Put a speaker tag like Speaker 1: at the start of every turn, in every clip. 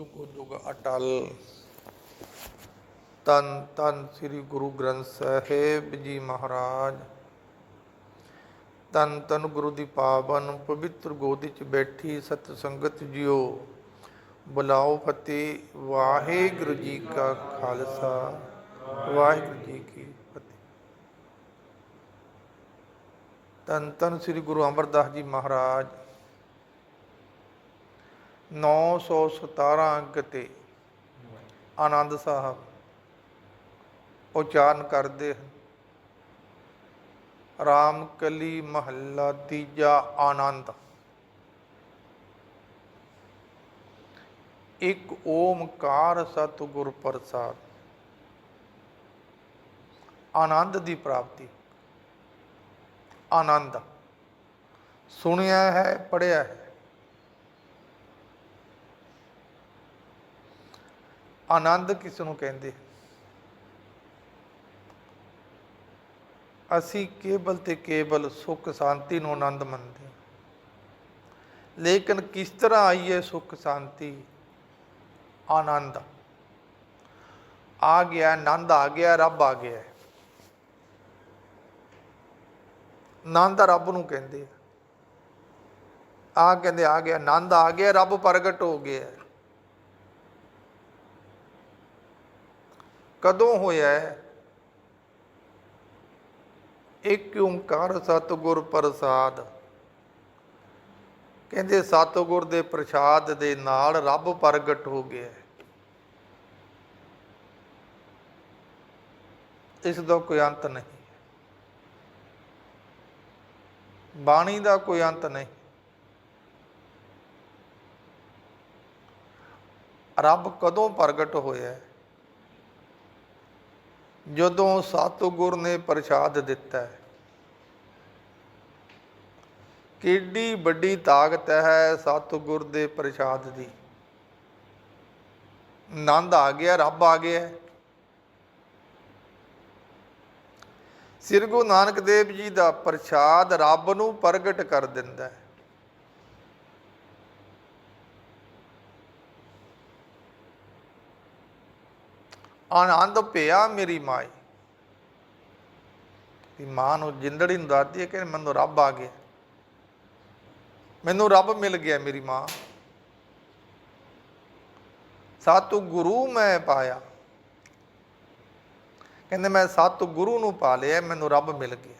Speaker 1: ਜੁਗ ਜੁਗ ਅਟਲ। ਤਨ ਤਨ ਸ੍ਰੀ ਗੁਰੂ ਗ੍ਰੰਥ ਸਾਹਿਬ ਜੀ ਮਹਾਰਾਜ। ਤਨ ਤਨ ਗੁਰੂ ਦੀ ਪਾਵਨ ਪਵਿੱਤਰ ਗੋਦੀ ਚ ਬੈਠੀ ਸਤ ਸੰਗਤ ਜੀਓ। ਬੁਲਾਓ ਫਤਿਹ, ਵਾਹਿਗੁਰੂ ਜੀ ਕਾ ਖਾਲਸਾ। ਵਾਹਿਗੁਰੂ ਜੀ ਕੀ ਫਤਿਹ। ਤਨ ਤਨ ਸ੍ਰੀ ਗੁਰੂ ਅਮਰਦਾਸ ਜੀ ਮਹਾਰਾਜ। 917 ਅੰਕ ਤੇ ਆਨੰਦ ਸਾਹਿਬ ਉਚਾਰਨ ਕਰਦੇ ਹਨ। ਰਾਮ ਕਲੀ ਮਹੱਲਾ ਤੀਜਾ ਆਨੰਦ। ਇੱਕ ਓਮਕਾਰ ਸਤਿਗੁਰ ਪ੍ਰਸਾਦ। ਆਨੰਦ ਦੀ ਪ੍ਰਾਪਤੀ। ਆਨੰਦ। ਸੁਣਿਆ ਹੈ ਪੜਿਆ ਹੈ। ਆਨੰਦ ਕਿਸ ਨੂੰ ਕਹਿੰਦੇ ਅਸੀਂ ਕੇਵਲ ਤੇ ਕੇਵਲ ਸੁੱਖ ਸ਼ਾਂਤੀ ਨੂੰ ਆਨੰਦ ਮੰਨਦੇ ਲੇਕਿਨ ਕਿਸ ਤਰ੍ਹਾਂ ਆਈਏ ਸੁੱਖ ਸ਼ਾਂਤੀ? ਆਨੰਦ। ਆ ਗਿਆ, ਆਨੰਦ ਆ ਗਿਆ, ਰੱਬ ਆ ਗਿਆ। ਆਨੰਦ ਰੱਬ ਨੂੰ ਕਹਿੰਦੇ ਆ। ਆ ਕਹਿੰਦੇ ਆ ਗਿਆ, ਆਨੰਦ ਆ ਗਿਆ, ਰੱਬ ਪ੍ਰਗਟ ਹੋ ਗਿਆ। ਕਦੋਂ ਹੋਇਆ ਹੈ? ਇੱਕ ਓੰਕਾਰ ਸਤਿਗੁਰ ਪ੍ਰਸਾਦ। ਕਹਿੰਦੇ ਸਤਿਗੁਰ ਦੇ ਪ੍ਰਸਾਦ ਦੇ ਨਾਲ ਰੱਬ ਪ੍ਰਗਟ ਹੋ ਗਿਆ ਹੈ। ਇਸ ਦਾ ਕੋਈ ਅੰਤ ਨਹੀਂ ਬਾਣੀ ਦਾ ਕੋਈ ਅੰਤ ਨਹੀਂ। ਰੱਬ ਕਦੋਂ ਪ੍ਰਗਟ ਹੋਇਆ ਜਦੋਂ ਸਤਿਗੁਰ ਨੇ ਪ੍ਰਸਾਦ ਦਿੱਤਾ ਹੈ, ਕਿੱਡੀ ਵੱਡੀ ਤਾਕਤ ਹੈ ਸਤਿਗੁਰ ਦੇ ਪ੍ਰਸਾਦ ਦੀ। ਆਨੰਦ ਆ ਗਿਆ, ਰੱਬ ਆ ਗਿਆ ਸ੍ਰੀ ਗੁਰੂ ਨਾਨਕ ਦੇਵ ਜੀ ਦਾ ਪ੍ਰਸਾਦ ਰੱਬ ਨੂੰ ਪ੍ਰਗਟ ਕਰ ਦਿੰਦਾ ਹੈ। ਆਨੰਦ ਪਿਆ ਮੇਰੀ ਮਾਈ। ਦੀ ਮਾਂ ਨੂੰ ਜਿੰਦੜੀ ਨੂੰ ਦੱਸਦੀ ਹੈ ਕਿ ਮੈਨੂੰ ਰੱਬ ਆ ਗਿਆ। ਮੈਨੂੰ ਰੱਬ ਮਿਲ ਗਿਆ ਮੇਰੀ ਮਾਂ। ਸਾਤੂ ਗੁਰੂ ਮੈਂ ਪਾਇਆ। ਕਹਿੰਦੇ ਮੈਂ ਸਤ ਗੁਰੂ ਨੂੰ ਪਾ ਲਿਆ, ਮੈਨੂੰ ਰੱਬ ਮਿਲ ਗਿਆ।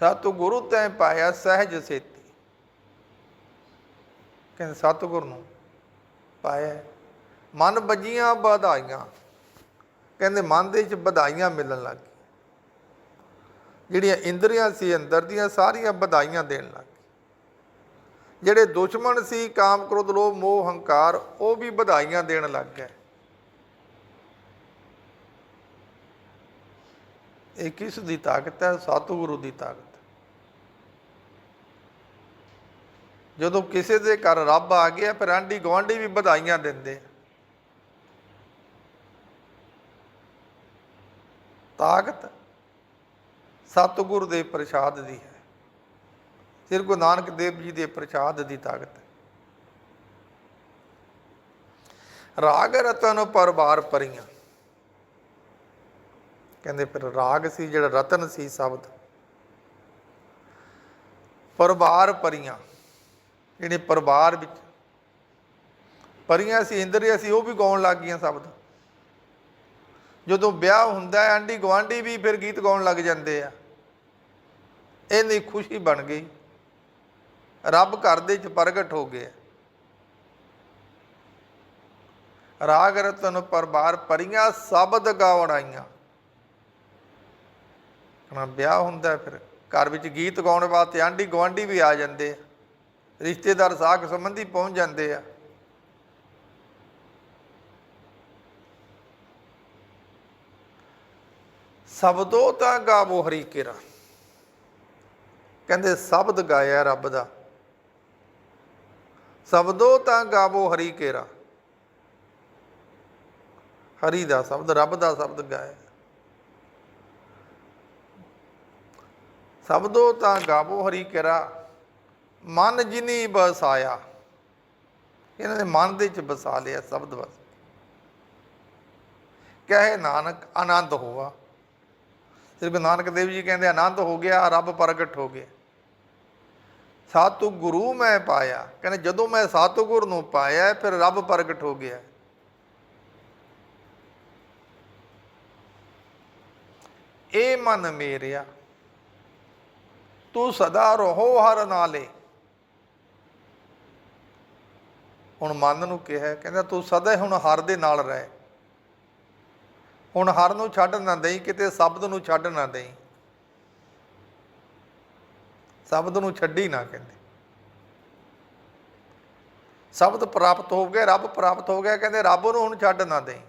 Speaker 1: ਸਤਿ ਗੁਰੂ ਤੈਂ ਪਾਇਆ ਸਹਿਜ ਸੇਤੀ। ਕਹਿੰਦੇ ਸਤਿਗੁਰ ਨੂੰ ਪਾਇਆ ਮਨ ਬੱਜੀਆਂ ਵਧਾਈਆਂ। ਕਹਿੰਦੇ ਮਨ ਦੇ ਵਿੱਚ ਵਧਾਈਆਂ ਮਿਲਣ ਲੱਗ ਗਈ ਜਿਹੜੀਆਂ ਇੰਦਰੀਆਂ ਸੀ, ਅੰਦਰ ਦੀਆਂ ਸਾਰੀਆਂ ਵਧਾਈਆਂ ਦੇਣ ਲੱਗ ਗਏ ਜਿਹੜੇ ਦੁਸ਼ਮਣ ਸੀ, ਕਾਮ, ਕ੍ਰੋਧ, ਲੋਭ, ਮੋਹ, ਹੰਕਾਰ, ਉਹ ਵੀ ਵਧਾਈਆਂ ਦੇਣ ਲੱਗ ਗਏ। ਇਹ ਕਿਸ ਦੀ ਤਾਕਤ ਹੈ? ਸਤਿਗੁਰੂ ਦੀ ਤਾਕਤ। ਜਦੋਂ ਕਿਸੇ ਦੇ ਘਰ ਰੱਬ ਆ ਗਿਆ, ਫਿਰ ਆਂਢੀ ਗੁਆਂਢੀ ਵੀ ਵਧਾਈਆਂ ਦਿੰਦੇ ਤਾਕਤ ਸਤਿਗੁਰ ਦੇ ਪ੍ਰਸਾਦ ਦੀ ਹੈ। ਸ੍ਰੀ ਗੁਰੂ ਨਾਨਕ ਦੇਵ ਜੀ ਦੇ ਪ੍ਰਸਾਦ ਦੀ ਤਾਕਤ ਰਾਗ ਰਤਨ ਪਰਵਾਰ ਪਰੀਆਂ। ਕਹਿੰਦੇ ਫਿਰ ਰਾਗ ਸੀ, ਜਿਹੜਾ ਰਤਨ ਸੀ ਸ਼ਬਦ। ਪਰਵਾਰ ਪਰੀਆਂ। ਜਿਹੜੇ ਪਰਿਵਾਰ ਵਿੱਚ ਪਰੀਆਂ ਸੀ, ਇੰਦਰੀਆਂ ਸੀ, ਉਹ ਵੀ ਗਾਉਣ ਲੱਗ ਗਈਆਂ ਸ਼ਬਦ ਜਦੋਂ ਵਿਆਹ ਹੁੰਦਾ ਹੈ, ਆਂਢੀ ਗੁਆਂਢੀ ਵੀ ਫਿਰ ਗੀਤ ਗਾਉਣ ਲੱਗ ਜਾਂਦੇ ਆ। ਇਹਨੀ ਖੁਸ਼ੀ ਬਣ ਗਈ। ਰੱਬ ਘਰ ਦੇ ਵਿੱਚ ਪ੍ਰਗਟ ਹੋ ਗਿਆ ਰਾਗ ਰਤਨ ਪਰਵਾਰ ਪਰੀਆਂ ਸ਼ਬਦ ਗਾਉਣ ਆਈਆਂ। ਕਹਣਾ ਵਿਆਹ ਹੁੰਦਾ ਫਿਰ, ਘਰ ਵਿੱਚ ਗੀਤ ਗਾਉਣ ਵਾਸਤੇ ਆਂਢੀ ਗੁਆਂਢੀ ਵੀ ਆ ਜਾਂਦੇ ਆ। ਰਿਸ਼ਤੇਦਾਰ ਸਾਖ ਸੰਬੰਧੀ ਪਹੁੰਚ ਜਾਂਦੇ ਆ। ਸਬਦੋ ਤਾਂ ਗਾਵੋ ਹਰੀ ਕੇਰਾ। ਕਹਿੰਦੇ, ਸ਼ਬਦ ਗਾਇਆ ਰੱਬ ਦਾ। ਸਬਦੋ ਤਾਂ ਗਾਵੋ ਹਰੀ ਕੇਰਾ। ਹਰੀ ਦਾ ਸ਼ਬਦ, ਰੱਬ ਦਾ ਸ਼ਬਦ ਗਾਇਆ। ਸਬਦੋ ਤਾਂ ਗਾਵੋ ਹਰੀ ਕੇਰਾ। ਮਨ ਜਿਨੀ ਬਸਾਇਆ। ਇਹਨਾਂ ਨੇ ਮਨ ਦੇ ਵਿੱਚ ਬਸਾ ਲਿਆ ਸ਼ਬਦ ਬਸ ਕਹੇ ਨਾਨਕ, ਆਨੰਦ ਹੋਆ। ਸ੍ਰੀ ਗੁਰੂ ਨਾਨਕ ਦੇਵ ਜੀ ਕਹਿੰਦੇ, ਆਨੰਦ ਹੋ ਗਿਆ, ਰੱਬ ਪ੍ਰਗਟ ਹੋ ਗਿਆ। ਸਾਤੂ ਗੁਰੂ ਮੈਂ ਪਾਇਆ। ਕਹਿੰਦੇ, ਜਦੋਂ ਮੈਂ ਸਤਿਗੁਰ ਨੂੰ ਪਾਇਆ, ਫਿਰ ਰੱਬ ਪ੍ਰਗਟ ਹੋ ਗਿਆ। ਇਹ ਮਨ ਮੇਰਿਆ। ਤੂੰ ਸਦਾ ਰਹੋ ਹਰ ਨਾਲੇ। ਹੁਣ ਮਨ ਨੂੰ ਕਿਹਾ, ਕਹਿੰਦਾ ਤੂੰ ਸਦਾ ਹੁਣ ਹਰ ਦੇ ਨਾਲ ਰਹਿ। ਹੁਣ ਹਰ ਨੂੰ ਛੱਡ ਨਾ ਦੇਈ, ਕਿਤੇ ਸ਼ਬਦ ਨੂੰ ਛੱਡ ਨਾ ਦੇਈ। ਸ਼ਬਦ ਨੂੰ ਛੱਡੀ ਨਾ ਕਹਿੰਦੇ। ਸ਼ਬਦ ਪ੍ਰਾਪਤ ਹੋ ਗਿਆ, ਰੱਬ ਪ੍ਰਾਪਤ ਹੋ ਗਿਆ, ਕਹਿੰਦੇ ਰੱਬ ਨੂੰ ਹੁਣ ਛੱਡ ਨਾ ਦੇਈ।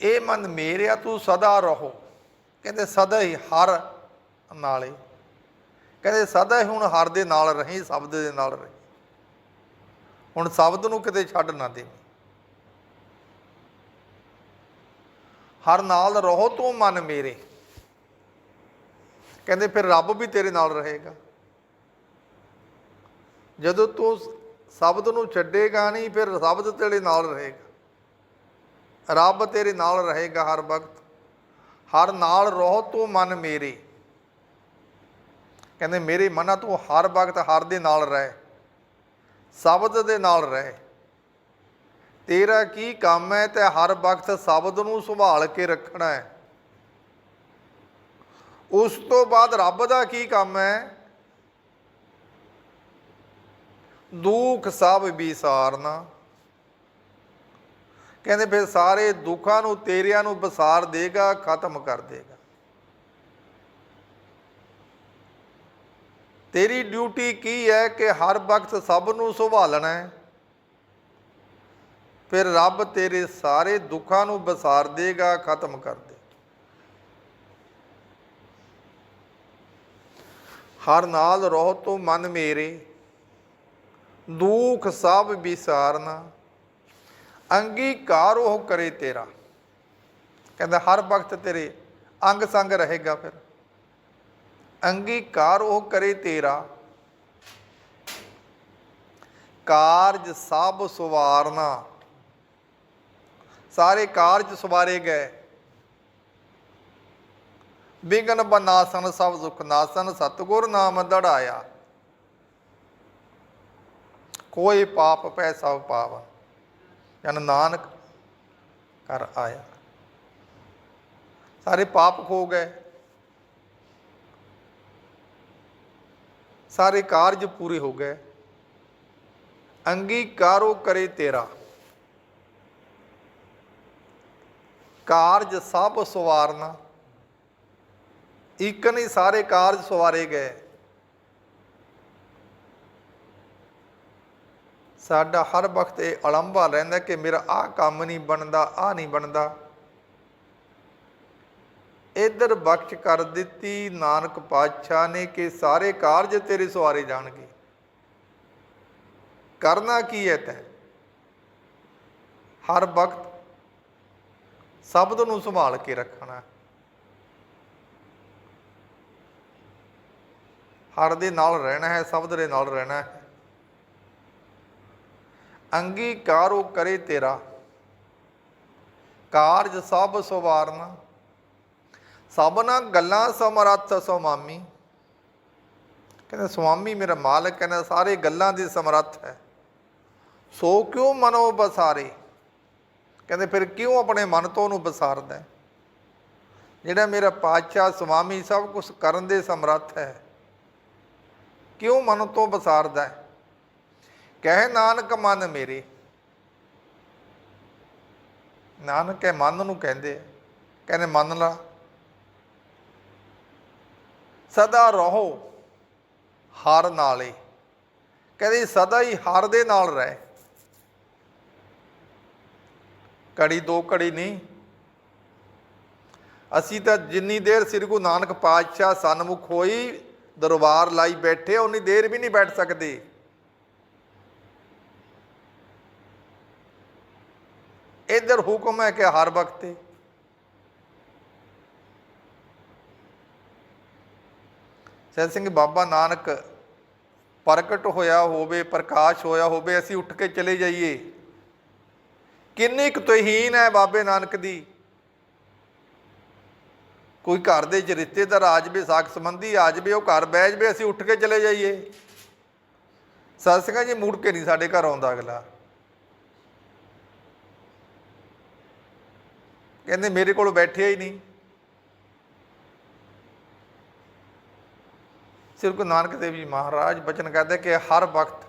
Speaker 1: ਇਹ ਮਨ ਮੇਰਿਆ, ਤੂੰ ਸਦਾ ਰਹੋ। ਕਹਿੰਦੇ ਸਦਾ ਹੀ ਹਰ ਨਾਲੇ। ਕਹਿੰਦੇ ਸਦਾ ਹੁਣ ਹਰ ਦੇ ਨਾਲ ਰਹੀ, ਸ਼ਬਦ ਦੇ ਨਾਲ ਰਹੀ। ਹੁਣ ਸ਼ਬਦ ਨੂੰ ਕਿਤੇ ਛੱਡ ਨਾ ਦੇ ਹਰ ਨਾਲ ਰਹੋ ਤੂੰ ਮਨ ਮੇਰੇ। ਕਹਿੰਦੇ ਫਿਰ ਰੱਬ ਵੀ ਤੇਰੇ ਨਾਲ ਰਹੇਗਾ। ਜਦੋਂ ਤੂੰ ਸ਼ਬਦ ਨੂੰ ਛੱਡੇਗਾ ਨਹੀਂ, ਫਿਰ ਸ਼ਬਦ ਤੇਰੇ ਨਾਲ ਰਹੇਗਾ। ਰੱਬ ਤੇਰੇ ਨਾਲ ਰਹੇਗਾ ਹਰ ਵਕਤ। ਹਰ ਨਾਲ ਰਹੋ ਤੂੰ ਮਨ ਮੇਰੇ। ਕਹਿੰਦੇ, ਮੇਰੇ ਮਨਾਂ ਤੂੰ ਹਰ ਵਕਤ ਹਰ ਦੇ ਨਾਲ ਰਹਿ, ਸ਼ਬਦ ਦੇ ਨਾਲ ਰਹਿ। ਤੇਰਾ ਕੀ ਕੰਮ ਹੈ, ਤੇ ਹਰ ਵਕਤ ਸ਼ਬਦ ਨੂੰ ਸੰਭਾਲ ਕੇ ਰੱਖਣਾ ਹੈ। ਉਸ ਤੋਂ ਬਾਅਦ ਰੱਬ ਦਾ ਕੀ ਕੰਮ ਹੈ? ਦੁੱਖ ਸਭ ਵਿਸਾਰਨਾ। ਕਹਿੰਦੇ, ਫਿਰ ਸਾਰੇ ਦੁੱਖਾਂ ਨੂੰ ਤੇਰਿਆਂ ਨੂੰ ਵਿਸਾਰ ਦੇਗਾ, ਖਤਮ ਕਰ ਦੇਗਾ। ਤੇਰੀ ਡਿਊਟੀ ਕੀ ਹੈ ਕਿ ਹਰ ਵਕਤ ਸਭ ਨੂੰ ਸੰਭਾਲਣਾ ਹੈ? ਫਿਰ ਰੱਬ ਤੇਰੇ ਸਾਰੇ ਦੁੱਖਾਂ ਨੂੰ ਵਿਸਾਰ ਦੇਗਾ, ਖਤਮ ਕਰ ਦੇ। ਹਰ ਨਾਲ ਰਹੋ ਤੂੰ ਮਨ ਮੇਰੇ, ਦੁੱਖ ਸਭ ਵਿਸਾਰਨਾ। ਅੰਗੀਕਾਰ ਉਹ ਕਰੇ ਤੇਰਾ। ਕਹਿੰਦਾ ਹਰ ਵਕਤ ਤੇਰੇ ਅੰਗ ਸੰਗ ਰਹੇਗਾ ਫਿਰ। ਅੰਗੀਕਾਰ ਉਹ ਕਰੇ ਤੇਰਾ। ਕਾਰਜ ਸਭ ਸੁਵਾਰਨਾ। ਸਾਰੇ ਕਾਰਜ ਸੁਵਾਰੇ ਗਏ। ਬਿਗਨ ਬਨਾਸਨ, ਸਭ ਸੁਖ ਨਾਸਨ, ਸਤਗੁਰ ਨਾਮ ਦੜਾਇਆ। ਕੋਈ ਪਾਪ ਪੈ ਸਭ ਪਾਵਨ। ਜਨ ਨਾਨਕ ਕਰ ਆਇਆ। ਸਾਰੇ ਪਾਪ ਖੋ ਗਏ। ਸਾਰੇ ਕਾਰਜ ਪੂਰੇ ਹੋ ਗਏ। ਅੰਗੀਕਾਰੋ ਕਰੇ ਤੇਰਾ। ਕਾਰਜ ਸਭ ਸਵਾਰਨਾ। ਇੱਕ ਨਹੀਂ, ਸਾਰੇ ਕਾਰਜ ਸਵਾਰੇ ਗਏ। ਸਾਡਾ ਹਰ ਵਕਤ ਇਹ ਅਲੰਭਾ ਰਹਿੰਦਾ ਕਿ ਮੇਰਾ ਆਹ ਕੰਮ ਨਹੀਂ ਬਣਦਾ, ਆਹ ਨਹੀਂ ਬਣਦਾ। ਇਧਰ ਬਖਸ਼ ਕਰ ਦਿੱਤੀ, ਨਾਨਕ ਪਾਤਸ਼ਾਹ ਨੇ ਕਿ ਸਾਰੇ ਕਾਰਜ ਤੇਰੇ ਸਵਾਰੇ ਜਾਣਗੇ। ਕਰਨਾ ਕੀ ਹੈ ਤੈਂ? ਹਰ ਵਕਤ ਸ਼ਬਦ ਨੂੰ ਸੰਭਾਲ ਕੇ ਰੱਖਣਾ। ਹਰ ਦੇ ਨਾਲ ਰਹਿਣਾ ਹੈ, ਸ਼ਬਦ ਦੇ ਨਾਲ ਰਹਿਣਾ ਹੈ। ਅੰਗੀਕਾਰੋ ਕਰੇ ਤੇਰਾ। ਕਾਰਜ ਸਭ ਸਵਾਰਨਾ। ਸਭਨਾ ਗੱਲਾਂ ਸਮਰੱਥ ਸੁਮਾਮੀ ਕਹਿੰਦਾ, ਸੁਆਮੀ ਮੇਰਾ ਮਾਲਕ ਕਹਿੰਦਾ ਸਾਰੇ ਗੱਲਾਂ ਦੀ ਸਮਰੱਥ ਹੈ। ਸੋ ਕਿਉਂ ਮਨੋ ਬਸਾਰੇ? ਕਹਿੰਦੇ, ਫਿਰ ਕਿਉਂ ਆਪਣੇ ਮਨ ਤੋਂ ਉਹਨੂੰ ਬਸਾਰਦਾ ਜਿਹੜਾ ਮੇਰਾ ਪਾਤਸ਼ਾਹ ਸੁਆਮੀ ਸਭ ਕੁਝ ਕਰਨ ਦੇ ਸਮਰੱਥ ਹੈ, ਕਿਉਂ ਮਨ ਤੋਂ ਬਸਾਰਦਾ ਕਹਿ ਨਾਨਕ ਮਨ ਮੇਰੇ। ਨਾਨਕ ਹੈ ਮਨ ਨੂੰ ਕਹਿੰਦੇ ਕਹਿੰਦੇ, ਮੰਨ ਲਾ ਸਦਾ ਰਹੋ ਹਰ ਨਾਲੇ। ਕਹਿੰਦੇ ਸਦਾ ਹੀ ਹਰ ਦੇ ਨਾਲ ਰਹਿ। ਕੜੀ ਦੋ ਕੜੀ ਨਹੀਂ। ਅਸੀਂ ਤਾਂ ਜਿੰਨੀ ਦੇਰ ਸ੍ਰੀ ਗੁਰੂ ਨਾਨਕ ਪਾਤਸ਼ਾਹ ਸਨਮੁਖ ਹੋਈ, ਦਰਬਾਰ ਲਾਈ ਬੈਠੇ ਉਨੀ ਦੇਰ ਵੀ ਨਹੀਂ ਬੈਠ ਸਕਦੇ। ਇਧਰ ਹੁਕਮ ਹੈ ਕਿ ਹਰ ਵਕਤ ਸਹਿਜ ਸਿੰਘ ਬਾਬਾ ਨਾਨਕ ਪ੍ਰਗਟ ਹੋਇਆ ਹੋਵੇ, ਪ੍ਰਕਾਸ਼ ਹੋਇਆ ਹੋਵੇ, ਅਸੀਂ ਉੱਠ ਕੇ ਚਲੇ ਜਾਈਏ। ਕਿੰਨੀ ਕੁ ਤੋਹੀਨ ਹੈ ਬਾਬੇ ਨਾਨਕ ਦੀ। ਕੋਈ ਘਰ ਦੇ ਚ ਰਿਸ਼ਤੇਦਾਰ ਆ ਜਾਵੇ, ਸਾਖ ਸੰਬੰਧੀ ਆ ਜਾਵੇ, ਉਹ ਘਰ ਬਹਿ ਜਾਵੇ, ਅਸੀਂ ਉੱਠ ਕੇ ਚਲੇ ਜਾਈਏ। ਸਤਿ ਸਿੰਘਾਂ ਜੀ ਮੁੜ ਕੇ ਨਹੀਂ ਸਾਡੇ ਘਰ ਆਉਂਦਾ ਅਗਲਾ। ਕਹਿੰਦੇ ਮੇਰੇ ਕੋਲ ਬੈਠਿਆ ਹੀ ਨਹੀਂ। ਸ੍ਰੀ ਗੁਰੂ ਨਾਨਕ ਦੇਵ ਜੀ ਮਹਾਰਾਜ ਬਚਨ ਕਰਦੇ ਕਿ ਹਰ ਵਕਤ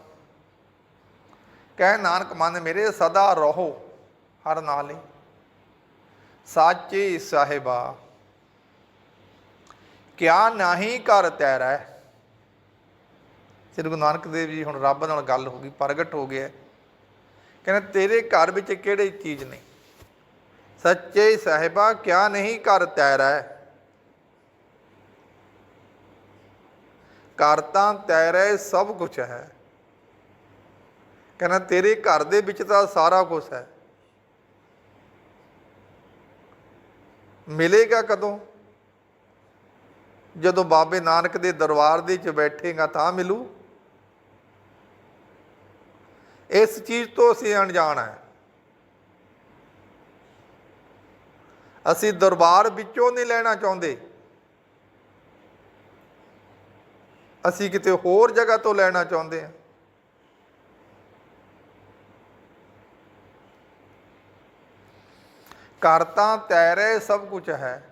Speaker 1: ਕਹਿ ਨਾਨਕ ਮਨ ਮੇਰੇ ਸਦਾ ਰਹੋ ਹਰ ਨਾਲ ਹੀ। ਸਾਚੇ ਸਾਹਿਬਾ, ਕਿਆ ਨਹੀਂ ਕਰ ਤੈਰੈ। ਸ੍ਰੀ ਗੁਰੂ ਨਾਨਕ ਦੇਵ ਜੀ ਹੁਣ ਰੱਬ ਨਾਲ ਗੱਲ ਹੋ ਗਈ, ਪ੍ਰਗਟ ਹੋ ਗਿਆ। ਕਹਿੰਦੇ ਤੇਰੇ ਘਰ ਵਿੱਚ ਕਿਹੜੀ ਚੀਜ਼ ਨਹੀਂ? ਸੱਚੇ ਸਾਹਿਬਾ, ਕਿਆ ਨਹੀਂ ਕਰ ਤੈਰੈ। ਘਰ ਤਾਂ ਤੈਰੇ ਸਭ ਕੁਝ ਹੈ। ਕਹਿੰਦਾ ਤੇਰੇ ਘਰ ਦੇ ਵਿੱਚ ਤਾਂ ਸਾਰਾ ਕੁਝ ਹੈ। ਮਿਲੇਗਾ ਕਦੋਂ? ਜਦੋਂ ਬਾਬੇ ਨਾਨਕ ਦੇ ਦਰਬਾਰ ਦੇ ਵਿੱਚ ਬੈਠੇਗਾ ਤਾਂ ਮਿਲੂ। ਇਸ ਚੀਜ਼ ਤੋਂ ਅਸੀਂ ਅਣਜਾਣ ਹੈ। ਅਸੀਂ ਦਰਬਾਰ ਵਿੱਚੋਂ ਨਹੀਂ ਲੈਣਾ ਚਾਹੁੰਦੇ। ਅਸੀਂ ਕਿਤੇ ਹੋਰ ਜਗ੍ਹਾ ਤੋਂ ਲੈਣਾ ਚਾਹੁੰਦੇ ਹਾਂ। ਘਰ ਤੈਰੇ ਸਭ ਕੁਝ ਹੈ।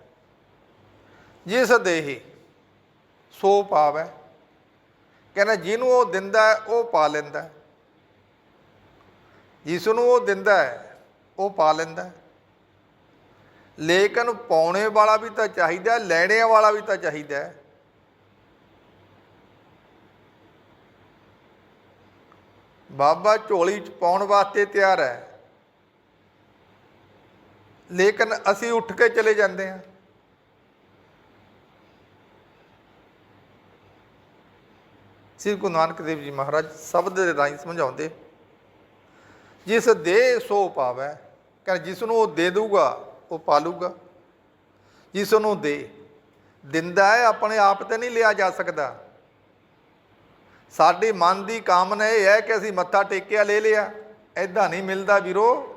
Speaker 1: ਜਿਸ ਦੇਹੀ ਸੋ ਪਾਵੈ। ਕਹਿੰਦਾ ਜਿਹਨੂੰ ਉਹ ਦਿੰਦਾ ਉਹ ਪਾ ਲੈਂਦਾ ਹੈ। ਜਿਸ ਨੂੰ ਉਹ ਦਿੰਦਾ ਉਹ ਪਾ ਲੈਂਦਾ ਲੇਕਿਨ ਪਾਉਣੇ ਵਾਲਾ ਵੀ ਤਾਂ ਚਾਹੀਦਾ ਹੈ, ਲੈਣੇ ਵਾਲਾ ਵੀ ਤਾਂ ਚਾਹੀਦਾ ਬਾਬਾ ਝੋਲੀ ਚ ਪਾਉਣ ਵਾਸਤੇ ਤਿਆਰ ਹੈ। ਲੇਕਿਨ ਅਸੀਂ ਉੱਠ ਕੇ ਚਲੇ ਜਾਂਦੇ ਹਾਂ। ਸ੍ਰੀ ਗੁਰੂ ਨਾਨਕ ਦੇਵ ਜੀ ਮਹਾਰਾਜ ਸ਼ਬਦ ਦੇ ਰਾਹੀਂ ਸਮਝਾਉਂਦੇ, ਜਿਸ ਦੇ ਸੋ ਪਾਵੈ, ਕਹਿੰਦਾ ਜਿਸ ਨੂੰ ਉਹ ਦੇ ਦੂਗਾ ਉਹ ਪਾਲੂਗਾ। ਜਿਸ ਨੂੰ ਦੇ, ਦਿੰਦਾ ਹੈ, ਆਪਣੇ ਆਪ ਤੇ ਨਹੀਂ ਲਿਆ ਜਾ ਸਕਦਾ। ਸਾਡੀ ਮਨ ਦੀ ਕਾਮਨਾ ਇਹ ਹੈ ਕਿ ਅਸੀਂ ਮੱਥਾ ਟੇਕਿਆ ਲੈ ਲਿਆ। ਐਦਾਂ ਨਹੀਂ ਮਿਲਦਾ ਵੀਰੋ।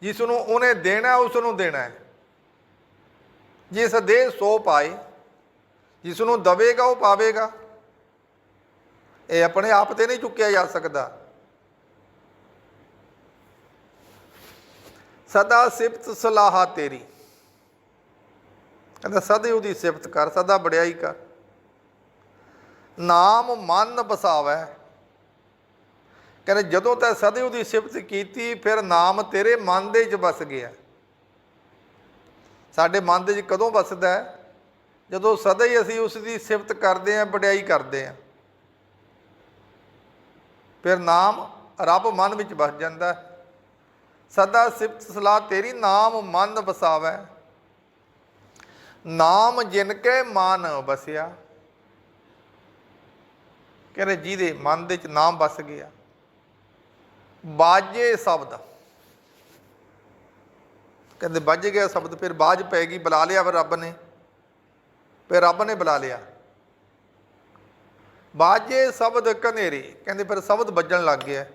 Speaker 1: ਜਿਸ ਨੂੰ ਉਹਨੇ ਦੇਣਾ ਉਸ ਨੂੰ ਦੇਣਾ ਹੈ। ਜਿਸ ਦੇ ਸੋ ਪਾਏ ਜਿਸ ਨੂੰ ਦਵੇਗਾ, ਉਹ ਪਾਵੇਗਾ। ਇਹ ਆਪਣੇ ਆਪ ਤੇ ਨਹੀਂ ਚੁੱਕਿਆ ਜਾ ਸਕਦਾ। ਸਦਾ ਸਿਫਤ ਸਲਾਹਾ ਤੇਰੀ। ਕਹਿੰਦਾ, ਸਦਾ ਉਹਦੀ ਸਿਫਤ ਕਰ, ਸਦਾ ਬੜਿਆਈ ਕਰ। ਨਾਮ ਮਨ ਬਸਾਵੈ। ਕਹਿੰਦੇ ਜਦੋਂ ਤੈ ਸਦਾ ਉਹਦੀ ਸਿਫਤ ਕੀਤੀ, ਫਿਰ ਨਾਮ ਤੇਰੇ ਮਨ ਦੇ ਵਿੱਚ ਵਸ ਗਿਆ। ਸਾਡੇ ਮਨ ਦੇ ਵਿੱਚ ਕਦੋਂ ਵਸਦਾ ਹੈ? ਜਦੋਂ ਸਦਾ ਹੀ ਅਸੀਂ ਉਸ ਦੀ ਸਿਫਤ ਕਰਦੇ ਆਂ ਵਡਿਆਈ ਕਰਦੇ ਆਂ ਫਿਰ ਨਾਮ ਰੱਬ ਮਨ ਵਿੱਚ ਵਸ ਜਾਂਦਾ ਸਦਾ ਸਿਫਤ ਸਲਾਹ ਤੇਰੀ, ਨਾਮ ਮਨ ਵਸਾਵੈ ਨਾਮ ਜਿਨ ਕੇ ਮਨ ਵਸਿਆ ਕਹਿੰਦੇ ਜਿਹਦੇ ਮਨ ਦੇ ਵਿੱਚ ਨਾਮ ਵਸ ਗਿਆ। ਬਾਜੇ ਸ਼ਬਦ। ਕਹਿੰਦੇ ਵੱਜ ਗਿਆ ਸ਼ਬਦ, ਫਿਰ ਬਾਜ ਪੈ ਗਈ, ਬੁਲਾ ਲਿਆ ਫਿਰ ਰੱਬ ਨੇ। ਫਿਰ ਰੱਬ ਨੇ ਬੁਲਾ ਲਿਆ। ਬਾਜੇ ਸ਼ਬਦ ਕਨੇਰੇ ਕਹਿੰਦੇ ਫਿਰ ਸ਼ਬਦ ਵੱਜਣ ਲੱਗ ਗਿਆ।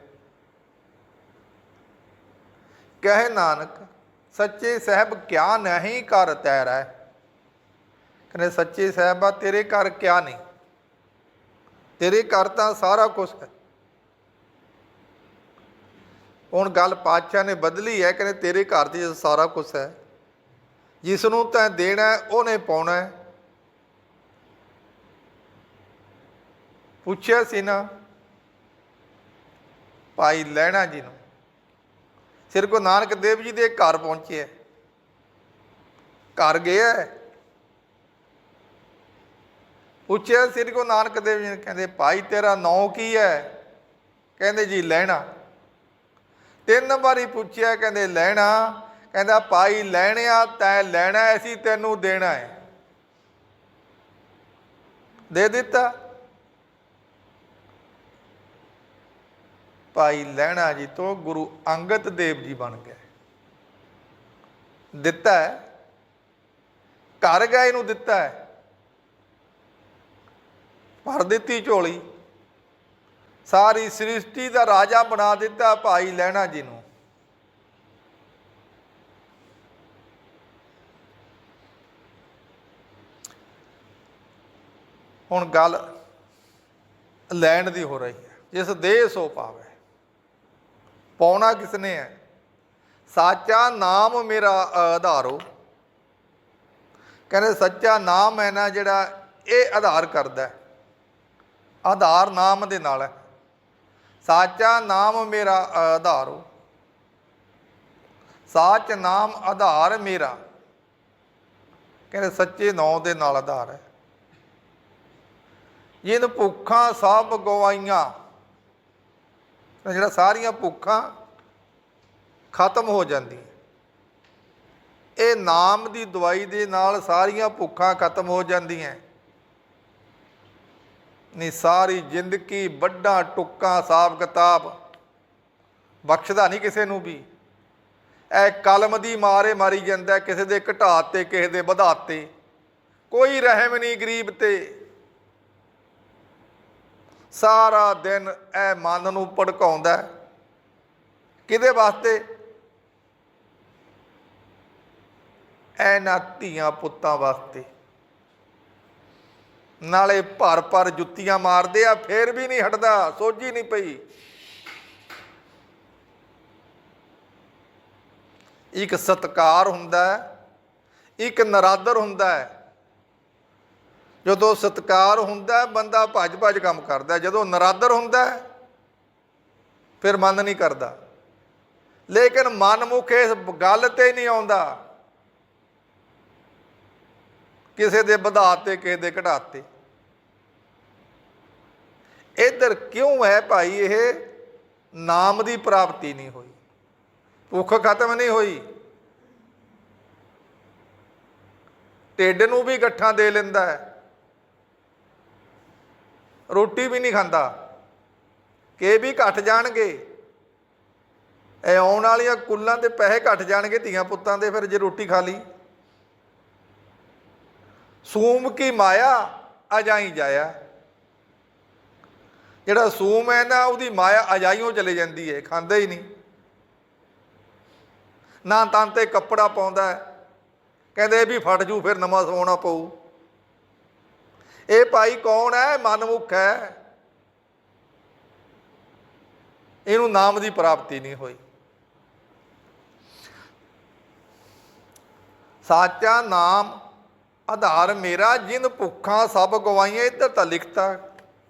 Speaker 1: ਕਹੇ ਨਾਨਕ, ਸੱਚੇ ਸਾਹਿਬ ਕਿਆ ਨਹੀਂ ਕਰ ਤੈਰਾ। ਕਹਿੰਦੇ ਸੱਚੇ ਸਾਹਿਬਾ ਤੇਰੇ ਘਰ ਕਿਆ ਨਹੀਂ। ਤੇਰੇ ਘਰ ਤਾਂ ਸਾਰਾ ਕੁਝ ਹੈ। ਹੁਣ ਗੱਲ ਪਾਤਸ਼ਾਹ ਨੇ ਬਦਲੀ ਹੈ ਕਹਿੰਦੇ ਤੇਰੇ ਘਰ ਦੀ ਸਾਰਾ ਕੁਝ ਹੈ। ਜਿਸ ਨੂੰ ਤੈਂ ਦੇਣਾ ਉਹਨੇ ਪਾਉਣਾ ਹੈ। ਪੁੱਛਿਆ ਸੀ ਨਾ, ਭਾਈ ਲੈਣਾ ਜੀ ਨੂੰ, ਸਿਰ ਕੋ ਨਾਨਕ ਦੇਵ ਜੀ ਦੇ ਘਰ ਪਹੁੰਚਿਆ ਘਰ ਗਿਆ ਪੁੱਛਿਆ ਸ੍ਰੀ ਗੁਰੂ ਨਾਨਕ ਦੇਵ ਜੀ ਨੇ ਕਹਿੰਦੇ, ਭਾਈ, ਤੇਰਾ ਨਾਂ ਕੀ ਹੈ? ਕਹਿੰਦੇ ਜੀ, ਲੈਣਾ। ਤਿੰਨ ਵਾਰੀ ਪੁੱਛਿਆ, ਕਹਿੰਦੇ, ਲੈਣਾ। ਕਹਿੰਦਾ, ਭਾਈ, ਲੈਣਿਆ ਤੈ ਲੈਣਾ, ਅਸੀਂ ਤੈਨੂੰ ਦੇਣਾ ਹੈ ਦੇ ਦਿੱਤਾ। ਭਾਈ, ਲੈਣਾ ਜੀ ਤੋਂ ਗੁਰੂ ਅੰਗਦ ਦੇਵ ਜੀ ਬਣ ਗਏ। ਦਿੱਤਾ ਹੈ। ਘਰ ਗਏ ਨੂੰ ਦਿੱਤਾ ਹੈ। ਭਰ ਦਿੱਤੀ ਝੋਲੀ। ਸਾਰੀ ਸ੍ਰਿਸ਼ਟੀ ਦਾ ਰਾਜਾ ਬਣਾ ਦਿੱਤਾ ਭਾਈ ਲੈਣਾ ਜੀ ਨੂੰ। ਹੁਣ ਗੱਲ ਲੈਣ ਦੀ ਹੋ ਰਹੀ ਹੈ। ਜਿਸ ਦੇਹ ਸੋ ਪਾਵੇ। ਪਾਉਣਾ ਕਿਸਨੇ ਹੈ? ਸਾਚਾ ਨਾਮ ਮੇਰਾ ਆਧਾਰੋ। ਕਹਿੰਦੇ, ਸੱਚਾ ਨਾਮ ਹੈ ਨਾ ਜਿਹੜਾ ਇਹ ਆਧਾਰ ਕਰਦਾ ਹੈ। ਆਧਾਰ ਨਾਮ ਦੇ ਨਾਲ ਹੈ। ਸਾਚਾ ਨਾਮ ਮੇਰਾ ਆਧਾਰੋ। ਸਾਚ ਨਾਮ ਆਧਾਰ ਮੇਰਾ। ਕਹਿੰਦੇ ਸੱਚੇ ਨਾਮ ਦੇ ਨਾਲ ਆਧਾਰ ਹੈ। ਜਿਨ ਭੁੱਖਾਂ ਸਭ ਗਵਾਈਆਂ। ਜਿਹੜਾ ਸਾਰੀਆਂ ਭੁੱਖਾਂ ਖਤਮ ਹੋ ਜਾਂਦੀਆਂ। ਇਹ ਨਾਮ ਦੀ ਦਵਾਈ ਦੇ ਨਾਲ ਸਾਰੀਆਂ ਭੁੱਖਾਂ ਖਤਮ ਹੋ ਜਾਂਦੀਆਂ। ਨਹੀਂ ਸਾਰੀ ਜ਼ਿੰਦਗੀ ਵੱਡਾ ਟੁੱਕਾ ਹਿਸਾਬ ਕਿਤਾਬ। ਬਖਸ਼ਦਾ ਨਹੀਂ ਕਿਸੇ ਨੂੰ ਵੀ। ਇਹ ਕਲਮ ਦੀ ਮਾਰੇ ਮਾਰੀ ਜਾਂਦਾ, ਕਿਸੇ ਦੇ ਘਟਾਤੇ ਕਿਸੇ ਦੇ ਵਧਾਤੇ ਕੋਈ ਰਹਿਮ ਨਹੀਂ ਗਰੀਬ ਤੇ। ਸਾਰਾ ਦਿਨ ਇਹ ਮਨ ਨੂੰ ਭੜਕਾਉਂਦਾ ਕਿਹਦੇ ਵਾਸਤੇ? ਇਹਨਾਂ ਧੀਆਂ ਪੁੱਤਾਂ ਵਾਸਤੇ। ਨਾਲੇ ਭਰ ਭਰ ਜੁੱਤੀਆਂ ਮਾਰਦੇ ਆ, ਫੇਰ ਵੀ ਨਹੀਂ ਹਟਦਾ, ਸੋਝੀ ਨਹੀਂ ਪਈ। ਇੱਕ ਸਤਕਾਰ ਹੁੰਦਾ ਹੈ, ਇੱਕ ਨਰਾਦਰ ਹੁੰਦਾ ਹੈ। ਜਦੋਂ ਸਤਕਾਰ ਹੁੰਦਾ ਬੰਦਾ ਭੱਜ ਭੱਜ ਕੰਮ ਕਰਦਾ ਜਦੋਂ ਨਰਾਦਰ ਹੁੰਦਾ ਫਿਰ ਮਨ ਨਹੀਂ ਕਰਦਾ। ਲੇਕਿਨ ਮਨਮੁਖ ਇਸ ਗੱਲ ਤੇ ਨਹੀਂ ਆਉਂਦਾ। ਕਿਸੇ ਦੇ ਵਧਾਤੇ ਕਿਸੇ ਦੇ ਘਟਾਤੇ ਇਧਰ ਕਿਉਂ ਹੈ ਭਾਈ ਇਹ? ਨਾਮ ਦੀ ਪ੍ਰਾਪਤੀ ਨਹੀਂ ਹੋਈ। ਭੁੱਖ ਖਤਮ ਨਹੀਂ ਹੋਈ। ਢਿੱਡ ਨੂੰ ਵੀ ਗੱਠਾਂ ਦੇ ਲੈਂਦਾ ਹੈ। ਰੋਟੀ ਵੀ ਨਹੀਂ ਖਾਂਦਾ। ਕਿ ਵੀ ਘਟ ਜਾਣਗੇ। ਇਹ ਆਉਣ ਵਾਲੀਆਂ ਕੁੱਲਾਂ ਦੇ ਪੈਸੇ ਘਟ ਜਾਣਗੇ ਧੀਆਂ ਪੁੱਤਾਂ ਦੇ, ਫਿਰ ਜੇ ਰੋਟੀ ਖਾ ਲਈ। ਸੂਮ ਕੀ ਮਾਇਆ, ਅਜਾਈ ਜਾਇਆ। ਜਿਹੜਾ ਸੂਮ ਹੈ ਨਾ, ਉਹਦੀ ਮਾਇਆ ਅਜਾਈਓ ਚਲੇ ਜਾਂਦੀ ਹੈ, ਖਾਂਦਾ ਹੀ ਨਹੀਂ। ਨਾ ਤਾਂ ਤੇ ਕੱਪੜਾ ਪਾਉਂਦਾ ਹੈ। ਕਹਿੰਦੇ ਇਹ ਵੀ ਫਟ ਜੂ, ਫਿਰ ਨਵਾਂ ਸਵਾਉਣਾ ਪਊ। ਇਹ ਭਾਈ ਕੌਣ ਹੈ? ਮਨਮੁਖ ਹੈ। ਇਹਨੂੰ ਨਾਮ ਦੀ ਪ੍ਰਾਪਤੀ ਨਹੀਂ ਹੋਈ। ਸਾਚਾ ਨਾਮ, ਆਧਾਰ ਮੇਰਾ, ਜਿਨ ਭੁੱਖਾਂ ਸਭ ਗਵਾਈਆਂ, ਇੱਧਰ ਤਾਂ ਲਿਖਤਾ।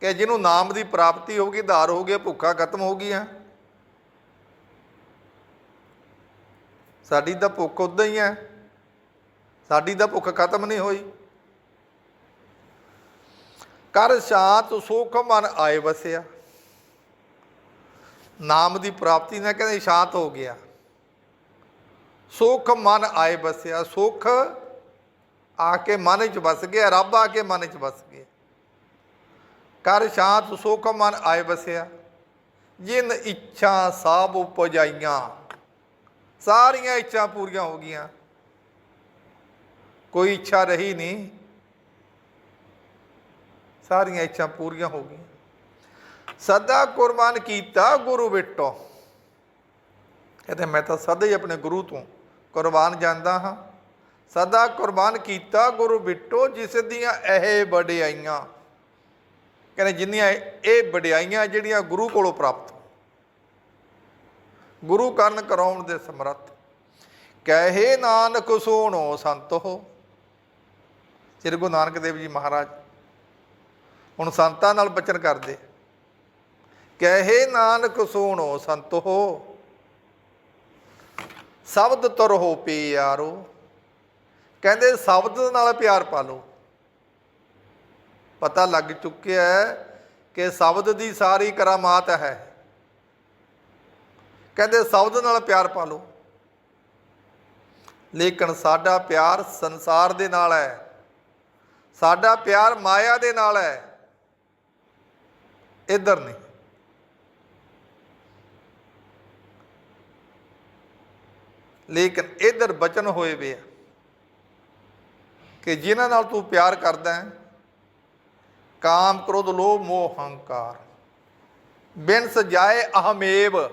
Speaker 1: ਕਿ ਜਿਹਨੂੰ ਨਾਮ ਦੀ ਪ੍ਰਾਪਤੀ ਹੋ ਗਈ ਆਧਾਰ ਹੋ ਗਿਆ ਭੁੱਖਾਂ ਖਤਮ ਹੋ ਗਈਆਂ ਸਾਡੀ ਤਾਂ ਭੁੱਖ ਉਦਾਂ ਹੀ ਹੈ ਸਾਡੀ ਤਾਂ ਭੁੱਖ ਖਤਮ ਨਹੀਂ ਹੋਈ। ਕਰ ਸ਼ਾਂਤ ਸੁਖ ਮਨ ਆਏ ਵਸਿਆ। ਨਾਮ ਦੀ ਪ੍ਰਾਪਤੀ ਨਾਲ ਕਹਿੰਦੇ ਸ਼ਾਂਤ ਹੋ ਗਿਆ। ਸੁਖ ਮਨ ਆਏ ਵਸਿਆ। ਸੁਖ ਆ ਕੇ ਮਨ ਵਿੱਚ ਵਸ ਗਿਆ, ਰੱਬ ਆ ਕੇ ਮਨ ਵਿੱਚ ਵਸ ਗਿਆ। ਕਰ ਸ਼ਾਂਤ ਸੁਖ ਮਨ ਆਏ ਵਸਿਆ, ਜਿਨ ਇੱਛਾ ਸਭ ਉਪਜਾਈਆਂ। ਸਾਰੀਆਂ ਇੱਛਾ ਪੂਰੀਆਂ ਹੋ ਗਈਆਂ। ਕੋਈ ਇੱਛਾ ਰਹੀ ਨਹੀਂ। ਸਾਰੀਆਂ ਇੱਛਾ ਪੂਰੀਆਂ ਹੋ ਗਈਆਂ। ਸਦਾ ਕੁਰਬਾਨ ਕੀਤਾ ਗੁਰੂ ਬਿੱਟੋ ਕਹਿੰਦੇ ਮੈਂ ਤਾਂ ਸਦਾ ਹੀ ਆਪਣੇ ਗੁਰੂ ਤੋਂ ਕੁਰਬਾਨ ਜਾਂਦਾ ਹਾਂ। ਸਦਾ ਕੁਰਬਾਨ ਕੀਤਾ ਗੁਰੂ ਬਿੱਟੋ ਜਿਸ ਦੀਆਂ ਇਹ ਵਡਿਆਈਆਂ। ਕਹਿੰਦੇ ਜਿੰਨੀਆਂ ਇਹ ਵਡਿਆਈਆਂ ਜਿਹੜੀਆਂ ਗੁਰੂ ਕੋਲੋਂ ਪ੍ਰਾਪਤ ਗੁਰੂ ਕਰਨ ਕਰਾਉਣ ਦੇ ਸਮਰੱਥ, ਕਹੇ ਨਾਨਕ ਸੋਣੋ ਸੰਤੋ। ਸ੍ਰੀ ਗੁਰੂ ਨਾਨਕ ਦੇਵ ਜੀ ਮਹਾਰਾਜ ਹੁਣ ਸੰਤਾਂ ਨਾਲ ਬਚਨ ਕਰਦੇ, ਕਹੇ ਨਾਨਕ ਸੋਣੋ ਸੰਤੋ। ਸ਼ਬਦ ਤੁਰ ਹੋ ਪਿਆਰੋ ਕਹਿੰਦੇ ਸ਼ਬਦ ਨਾਲ ਪਿਆਰ ਪਾ ਲਓ। ਪਤਾ ਲੱਗ ਚੁੱਕਿਆ ਹੈ ਕਿ ਸ਼ਬਦ ਦੀ ਸਾਰੀ ਕਰਾਮਾਤ ਹੈ। ਕਹਿੰਦੇ ਸ਼ਬਦ ਨਾਲ ਪਿਆਰ ਪਾ ਲਓ। ਲੇਕਿਨ ਸਾਡਾ ਪਿਆਰ ਸੰਸਾਰ ਦੇ ਨਾਲ ਹੈ। ਸਾਡਾ ਪਿਆਰ ਮਾਇਆ ਦੇ ਨਾਲ ਹੈ। ਇੱਧਰ ਨਹੀਂ। ਲੇਕਿਨ ਇੱਧਰ ਬਚਨ ਹੋਏ ਵੇ ਆ ਕਿ ਜਿਨ੍ਹਾਂ ਨਾਲ ਤੂੰ ਪਿਆਰ ਕਰਦਾ ਹੈ ਕਾਮ ਕ੍ਰੋਧ ਲੋਭ ਮੋਹ ਹੰਕਾਰ। ਬਿਨ ਸਜਾਏ ਅਹਮੇਵ।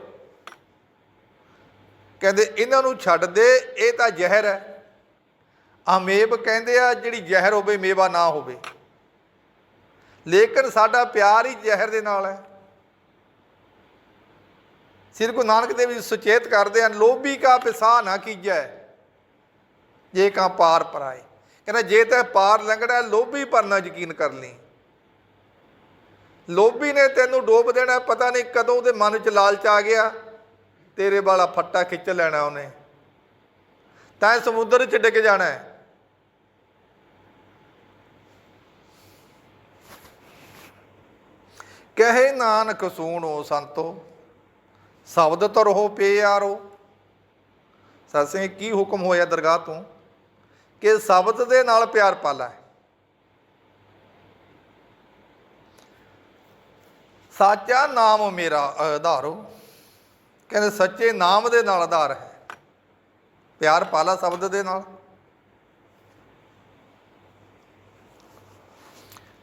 Speaker 1: ਕਹਿੰਦੇ ਇਹਨਾਂ ਨੂੰ ਛੱਡ ਦੇ, ਇਹ ਤਾਂ ਜ਼ਹਿਰ ਹੈ। ਅਹਮੇਵ ਕਹਿੰਦੇ ਆ, ਜਿਹੜੀ ਜ਼ਹਿਰ ਹੋਵੇ, ਮੇਵਾ ਨਾ ਹੋਵੇ। ਲੇਕਿਨ ਸਾਡਾ ਪਿਆਰ ਹੀ ਜ਼ਹਿਰ ਦੇ ਨਾਲ ਹੈ। ਸ੍ਰੀ ਗੁਰੂ ਨਾਨਕ ਦੇਵ ਜੀ ਸੁਚੇਤ ਕਰਦੇ ਹਨ, ਲੋਭੀ ਕਾ ਪਿਸਾ ਨਾ ਕੀਜੈ। ਜੇ ਕਾ ਪਾਰ ਪਰਾਏ। ਕਹਿੰਦਾ, ਜੇ ਤੈ ਪਾਰ ਲੰਘਣਾ, ਲੋਭੀ ਪਰ ਨਾ ਯਕੀਨ ਕਰ ਲਈ ਲੋਭੀ ਨੇ ਤੈਨੂੰ ਡੋਬ ਦੇਣਾ, ਪਤਾ ਨਹੀਂ ਕਦੋਂ ਉਹਦੇ ਮਨ 'ਚ ਲਾਲਚ ਆ ਗਿਆ। ਤੇਰੇ ਵਾਲਾ ਫੱਟਾ ਖਿੱਚ ਲੈਣਾ ਉਹਨੇ। ਤਾਂ ਇਹ ਸਮੁੰਦਰ 'ਚ ਡਿੱਗ ਜਾਣਾ ਹੈ। ਕਹੇ ਨਾਨਕ ਸੂਣੋ ਸੰਤੋ, ਸ਼ਬਦ ਤਰੋ ਪਿਆਰੋ ਸਸੇ ਕੀ ਹੁਕਮ ਹੋਇਆ ਦਰਗਾਹ ਤੋਂ? ਕਿ ਸ਼ਬਦ ਦੇ ਨਾਲ ਪਿਆਰ ਪਾਲਾ ਹੈ ਸਾਚਾ ਨਾਮ ਮੇਰਾ ਆਧਾਰੋ। ਕਹਿੰਦੇ ਸੱਚੇ ਨਾਮ ਦੇ ਨਾਲ ਆਧਾਰ ਹੈ। ਪਿਆਰ ਪਾਲਾ ਸ਼ਬਦ ਦੇ ਨਾਲ।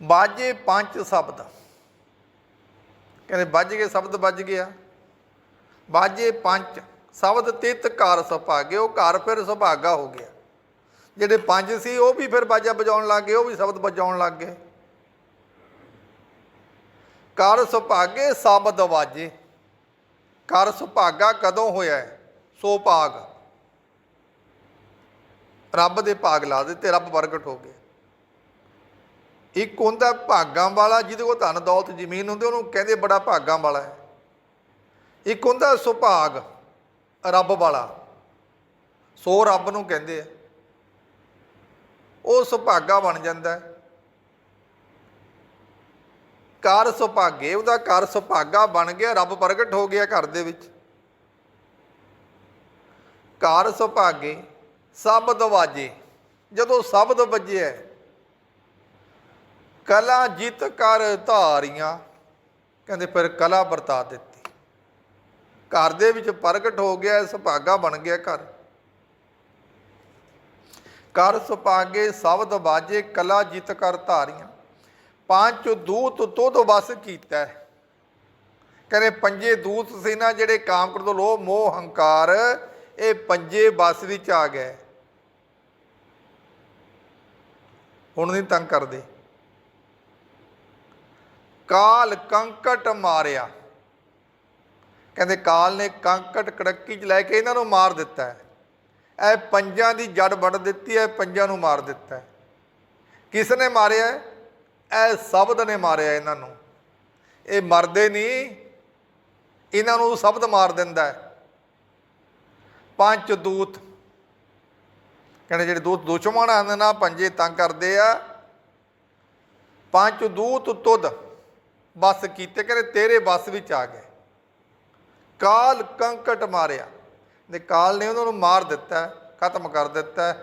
Speaker 1: ਬਾਜੇ ਪੰਜ ਸ਼ਬਦ। ਕਹਿੰਦੇ ਵੱਜ ਗਏ, ਸ਼ਬਦ ਵੱਜ ਗਿਆ। ਬਾਜੇ ਪੰਜ, ਸ਼ਬਦ ਤਿਤ ਘਰ ਸੁਭਾਗੇ, ਉਹ ਘਰ ਫਿਰ ਸੁਭਾਗਾ ਹੋ ਗਿਆ। ਜਿਹੜੇ ਪੰਜ ਸੀ, ਉਹ ਵੀ ਫਿਰ ਬਾਜਾ ਵਜਾਉਣ ਲੱਗ ਗਏ, ਉਹ ਵੀ ਸ਼ਬਦ ਵਜਾਉਣ ਲੱਗ ਗਏ। ਕਰ ਸੁਭਾਗੇ ਸ਼ਬਦ ਵਾਜੇ ਕਰ ਸੁਭਾਗਾ ਕਦੋਂ ਹੋਇਆ ਹੈ? ਸੋ ਭਾਗ। ਰੱਬ ਦੇ ਭਾਗ ਲਾ ਦਿੱਤੇ, ਰੱਬ ਪ੍ਰਗਟ ਹੋ ਗਏ ਇੱਕ ਹੁੰਦਾ ਭਾਗਾਂ ਵਾਲਾ, ਜਿਹਦੇ ਕੋਲ ਧਨ, ਦੌਲਤ, ਜ਼ਮੀਨ ਹੁੰਦੀ, ਉਹਨੂੰ ਕਹਿੰਦੇ ਬੜਾ ਭਾਗਾਂ ਵਾਲਾ ਹੈ। ਇੱਕ ਹੁੰਦਾ ਸੁਭਾਗ, ਰੱਬ ਵਾਲਾ। ਸੋ ਰੱਬ ਨੂੰ ਕਹਿੰਦੇ ਆ। ਉਹ ਸੁਭਾਗਾ ਬਣ ਜਾਂਦਾ ਹੈ। ਕਰ ਸੁਭਾਗੇ, ਉਹਦਾ ਕਰ ਸੁਭਾਗਾ ਬਣ ਗਿਆ, ਰੱਬ ਪ੍ਰਗਟ ਹੋ ਗਿਆ ਘਰ ਦੇ ਵਿੱਚ। ਘਰ ਸੁਭਾਗੇ ਸ਼ਬਦ ਵਾਜੇ ਜਦੋਂ ਸ਼ਬਦ ਵੱਜਿਆ, ਕਲਾ ਜਿੱਤ ਕਰ ਧਾਰੀਆਂ, ਕਹਿੰਦੇ ਫਿਰ ਕਲਾ ਵਰਤਾ ਦਿੱਤੀ। ਘਰ ਦੇ ਵਿੱਚ ਪ੍ਰਗਟ ਹੋ ਗਿਆ, ਸੁਭਾਗਾ ਬਣ ਗਿਆ ਘਰ। ਕਰ ਸੁਭਾਗੇ, ਸ਼ਬਦ ਵਾਜੇ, ਕਲਾ ਜਿੱਤ ਕਰ ਧਾਰੀਆਂ। ਪੰਜ ਦੂਤ ਤੁਧ ਵਸ ਕੀਤਾ ਕਹਿੰਦੇ ਪੰਜੇ ਦੂਤ ਸੀ ਨਾ ਜਿਹੜੇ ਕਾਮ ਕ੍ਰੋਧ ਲੋਭ ਮੋਹ, ਹੰਕਾਰ, ਇਹ ਪੰਜੇ ਵਸ ਵਿੱਚ ਆ ਗਏ। ਹੁਣ ਨਹੀਂ ਤੰਗ ਕਰਦੇ। ਕਾਲ ਕੰਕਟ ਮਾਰਿਆ। ਕਹਿੰਦੇ ਕਾਲ ਨੇ ਕੰਕਟ ਕੜੱਕੀ ਚ ਲੈ ਕੇ ਇਹਨਾਂ ਨੂੰ ਮਾਰ ਦਿੱਤਾ ਹੈ। ਇਹ ਪੰਜਾਂ ਦੀ ਜੜ ਵੱਢ ਦਿੱਤੀ ਹੈ ਪੰਜਾਂ ਨੂੰ ਮਾਰ ਦਿੱਤਾ ਹੈ। ਕਿਸ ਨੇ ਮਾਰਿਆ ਹੈ? ਇਹ ਸ਼ਬਦ ਨੇ ਮਾਰਿਆ ਇਹਨਾਂ ਨੂੰ। ਇਹ ਮਰਦੇ ਨਹੀਂ, ਇਹਨਾਂ ਨੂੰ ਸ਼ਬਦ ਮਾਰ ਦਿੰਦਾ ਹੈ। ਪੰਜ ਦੂਤ। ਕਹਿੰਦੇ ਜਿਹੜੇ ਦੂਤ ਦੁਸ਼ਮਣ ਹਨ ਨਾ, ਪੰਜੇ ਤੰਗ ਕਰਦੇ ਆ। ਪੰਜ ਦੂਤ ਤੁਧ, ਬਸ ਕੀਤੇ, ਕਹਿੰਦੇ ਤੇਰੇ ਬਸ ਵਿੱਚ ਆ ਗਏ। ਕਾਲ ਕੰਕਟ ਮਾਰਿਆ। ਨੇ ਕਾਲ ਨੇ ਉਹਨਾਂ ਨੂੰ ਮਾਰ ਦਿੱਤਾ, ਖਤਮ ਕਰ ਦਿੱਤਾ।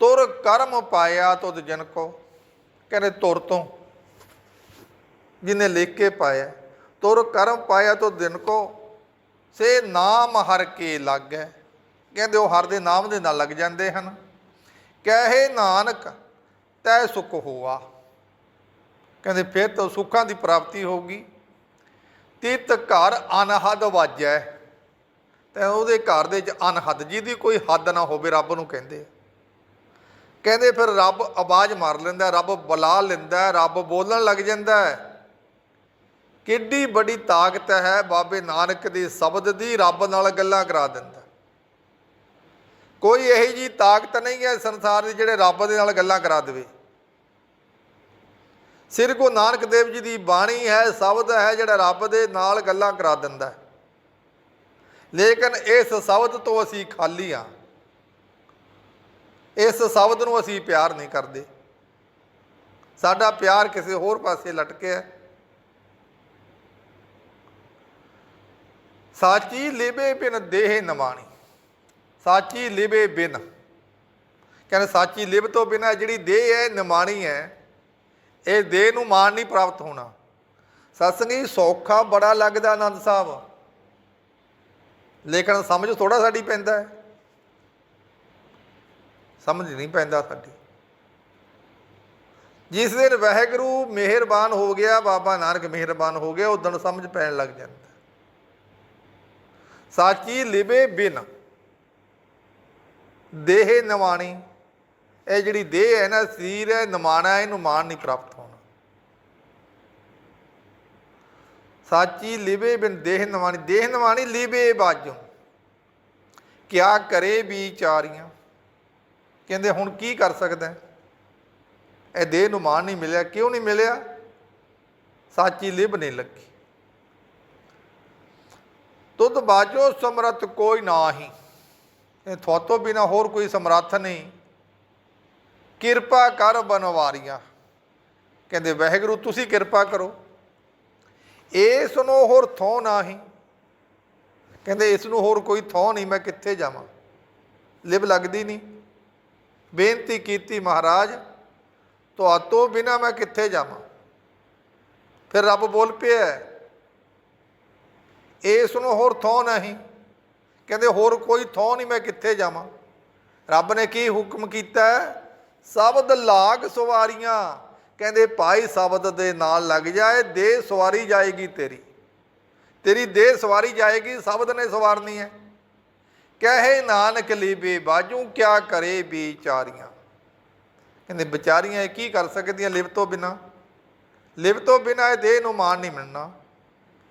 Speaker 1: ਤੁਰ ਕਰਮ ਪਾਇਆ ਤੁਧ ਜਨ ਕੋ। ਕਹਿੰਦੇ ਤੁਰ ਤੋਂ ਜਿਹਨੇ ਲਿਖ ਕੇ ਪਾਇਆ। ਤੁਰ ਕਰਮ ਪਾਇਆ ਤੁਧ ਜਨ ਕੋ, ਸੇ ਨਾਮ ਹਰ ਕੇ ਲੱਗੈ। ਕਹਿੰਦੇ ਉਹ ਹਰ ਦੇ ਨਾਮ ਦੇ ਨਾਲ ਲੱਗ ਜਾਂਦੇ ਹਨ। ਕਹੇ ਨਾਨਕ, ਤੈ ਸੁਖ ਹੋਆ। ਕਹਿੰਦੇ ਫਿਰ ਤੋਂ ਸੁੱਖਾਂ ਦੀ ਪ੍ਰਾਪਤੀ ਹੋਊਗੀ। ਤਿਤ ਘਰ ਅਨਹਦ ਵਾਜੈ। ਤੇ ਉਹਦੇ ਘਰ ਦੇ ਵਿੱਚ ਅਨਹਦ ਜਿਹਦੀ ਕੋਈ ਹੱਦ ਨਾ ਹੋਵੇ, ਰੱਬ ਨੂੰ ਕਹਿੰਦੇ। ਕਹਿੰਦੇ ਫਿਰ ਰੱਬ ਆਵਾਜ਼ ਮਾਰ ਲੈਂਦਾ, ਰੱਬ ਬੁਲਾ ਲੈਂਦਾ, ਰੱਬ ਬੋਲਣ ਲੱਗ ਜਾਂਦਾ ਕਿੱਡੀ ਵੱਡੀ ਤਾਕਤ ਹੈ ਬਾਬੇ ਨਾਨਕ ਦੇ ਸ਼ਬਦ ਦੀ, ਰੱਬ ਨਾਲ ਗੱਲਾਂ ਕਰਾ ਦਿੰਦਾ। ਕੋਈ ਇਹੋ ਜੀ ਤਾਕਤ ਨਹੀਂ ਹੈ ਸੰਸਾਰ ਦੀ ਜਿਹੜੇ ਰੱਬ ਦੇ ਨਾਲ ਗੱਲਾਂ ਕਰਾ ਦੇਵੇ। ਸ੍ਰੀ ਗੁਰੂ ਨਾਨਕ ਦੇਵ ਜੀ ਦੀ ਬਾਣੀ ਹੈ, ਸ਼ਬਦ ਹੈ ਜਿਹੜਾ ਰੱਬ ਦੇ ਨਾਲ ਗੱਲਾਂ ਕਰਾ ਦਿੰਦਾ ਲੇਕਿਨ ਇਸ ਸ਼ਬਦ ਤੋਂ ਅਸੀਂ ਖਾਲੀ ਹਾਂ। ਇਸ ਸ਼ਬਦ ਨੂੰ ਅਸੀਂ ਪਿਆਰ ਨਹੀਂ ਕਰਦੇ। ਸਾਡਾ ਪਿਆਰ ਕਿਸੇ ਹੋਰ ਪਾਸੇ ਲਟਕਿਆ ਸਾਚੀ ਲਿਬੇ ਬਿਨ ਦੇਹ ਨਮਾਣੀ ਸਾਚੀ ਲਿਬੇ ਬਿਨ। ਕਹਿੰਦੇ ਸਾਚੀ ਲਿਬ ਤੋਂ ਬਿਨਾ ਜਿਹੜੀ ਦੇਹ ਹੈ ਨਿਮਾਣੀ ਹੈ, ਇਹ ਦੇਹ ਨੂੰ ਮਾਨ ਨਹੀਂ ਪ੍ਰਾਪਤ ਹੋਣਾ। ਸਤਸੰਗੀ ਸੌਖਾ ਬੜਾ ਲੱਗਦਾ ਆਨੰਦ ਸਾਹਿਬ। ਲੇਕਿਨ ਸਮਝ ਥੋੜਾ ਸਾਡੀ ਪੈਂਦਾ ਹੈ। ਸਮਝ ਨਹੀਂ ਪੈਂਦਾ ਸਾਡੀ। ਜਿਸ ਦਿਨ ਵਾਹਿਗੁਰੂ ਮਿਹਰਬਾਨ ਹੋ ਗਿਆ, ਬਾਬਾ ਨਾਨਕ ਮਿਹਰਬਾਨ ਹੋ ਗਿਆ ਉਦੋਂ ਸਮਝ ਪੈਣ ਲੱਗ ਜਾਂਦਾ। ਸਾਚੀ ਲਿਬੇ ਬਿਨ ਦੇਹ ਨਿਵਾਣੀ, ਇਹ ਜਿਹੜੀ ਦੇਹ ਹੈ ਨਾ, ਸਰੀਰ ਹੈ, ਨਿਮਾਣਾ ਇਹਨੂੰ ਮਾਣ ਨਹੀਂ ਪ੍ਰਾਪਤ ਹੋਣਾ। ਸਾਚੀ ਲਿਬੇ ਬਿਨ ਦੇਹ ਨਿਵਾਣੀ ਦੇਹ ਨਿਵਾਣੀ ਲਿਬੇ ਬਾਜੋ ਕਿਆ ਕਰੇ ਵਿਚਾਰੀਆਂ ਕਹਿੰਦੇ ਹੁਣ ਕੀ ਕਰ ਸਕਦਾ ਇਹ ਦੇਹ ਨੂੰ ਮਾਣ ਨਹੀਂ ਮਿਲਿਆ, ਕਿਉਂ ਨਹੀਂ ਮਿਲਿਆ? ਸਾਚੀ ਲਿਬ ਨਹੀਂ ਲੱਗੀ। ਤੁਧ ਬਾਜੋ ਸਮਰਤ ਕੋਈ ਨਾਹੀ। ਇਹ ਤੁਹਾਤੋਂ ਬਿਨਾ ਹੋਰ ਕੋਈ ਸਮਰੱਥ ਨਹੀਂ। ਕਿਰਪਾ ਕਰ ਬਨਵਾਰੀਆਂ। ਕਹਿੰਦੇ, ਵਾਹਿਗੁਰੂ, ਤੁਸੀਂ ਕਿਰਪਾ ਕਰੋ। ਇਸ ਨੂੰ ਹੋਰ ਥੋ ਨਾਹੀ। ਕਹਿੰਦੇ, ਇਸ ਨੂੰ ਹੋਰ ਕੋਈ ਥੋ ਨਹੀਂ, ਮੈਂ ਕਿੱਥੇ ਜਾਵਾਂ? ਲਿਬ ਲੱਗਦੀ ਨਹੀਂ। ਬੇਨਤੀ ਕੀਤੀ ਮਹਾਰਾਜ ਤੁਹਾਤੋਂ ਬਿਨਾ ਮੈਂ ਕਿੱਥੇ ਜਾਵਾਂ? ਫਿਰ ਰੱਬ ਬੋਲ ਪਿਆ, ਇਸ ਨੂੰ ਹੋਰ ਥੋ ਨਹੀਂ। ਕਹਿੰਦੇ, ਹੋਰ ਕੋਈ ਥੋ ਨਹੀਂ, ਮੈਂ ਕਿੱਥੇ ਜਾਵਾਂ? ਰੱਬ ਨੇ ਕੀ ਹੁਕਮ ਕੀਤਾ? ਸ਼ਬਦ ਲਾਗ ਸਵਾਰੀਆਂ। ਕਹਿੰਦੇ, ਭਾਈ, ਸ਼ਬਦ ਦੇ ਨਾਲ ਲੱਗ ਜਾਏ, ਦੇਹ ਸਵਾਰੀ ਜਾਏਗੀ ਤੇਰੀ। ਤੇਰੀ ਦੇਹ ਸਵਾਰੀ ਜਾਏਗੀ, ਸ਼ਬਦ ਨੇ ਸਵਾਰਨੀ ਹੈ। ਕਹੇ ਨਾਨਕ ਲੀਬੇ ਬਾਜੂ, ਕਿਆ ਕਰੇ ਵਿਚਾਰੀਆਂ ਕਹਿੰਦੇ ਵਿਚਾਰੀਆਂ ਇਹ ਕੀ ਕਰ ਸਕਦੀਆਂ ਲਿਵ ਤੋਂ ਬਿਨਾ? ਲਿਵ ਤੋਂ ਬਿਨਾ ਇਹ ਦੇਹ ਨੂੰ ਮਾਣ ਨਹੀਂ ਮਿਲਣਾ।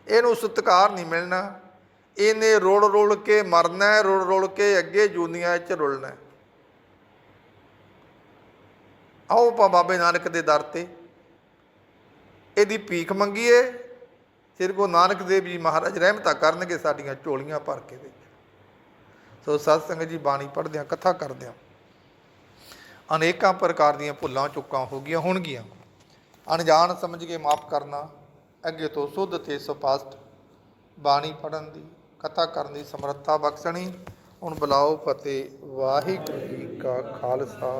Speaker 1: ਇਹਨੂੰ ਸਤਿਕਾਰ ਨਹੀਂ ਮਿਲਣਾ। ਇਹਨੇ ਰੋੜ ਰੋੜ ਕੇ ਮਰਨਾ ਹੈ, ਰੋੜ ਰੋੜ ਕੇ ਅੱਗੇ ਜੂਨੀਆਂ 'ਚ ਰੁਲਣਾ ਆਓ ਆਪਾਂ ਬਾਬੇ ਨਾਨਕ ਦੇ ਦਰ ਤੇ। ਇਹਦੀ ਭੀਖ ਮੰਗੀਏ। ਸ੍ਰੀ ਗੁਰੂ ਨਾਨਕ ਦੇਵ ਜੀ ਮਹਾਰਾਜ ਰਹਿਮਤਾਂ ਕਰਨਗੇ ਸਾਡੀਆਂ ਝੋਲੀਆਂ ਭਰ ਕੇ ਵਿੱਚ ਸੋ ਸਤ ਸੰਗਤ ਜੀ ਬਾਣੀ ਪੜ੍ਹਦਿਆਂ ਕਥਾ ਕਰਦਿਆਂ ਅਨੇਕਾਂ ਪ੍ਰਕਾਰ ਦੀਆਂ ਭੁੱਲਾਂ, ਚੁੱਕਾਂ ਹੋ ਗਈਆਂ ਹੋਣਗੀਆਂ। ਅਣਜਾਣ ਸਮਝ ਕੇ ਮਾਫ ਕਰਨਾ, ਅੱਗੇ ਤੋਂ ਸੁੱਧ ਤੇ ਸਪਸ਼ਟ ਬਾਣੀ ਪੜਨ ਦੀ, ਕਥਾ ਕਰਨ ਦੀ ਸਮਰੱਥਾ ਬਖਸ਼ਣੀ। ਹੁਣ ਬੁਲਾਓ ਫਤਿਹ ਵਾਹਿਗੁਰੂ ਜੀ ਕਾ ਖਾਲਸਾ।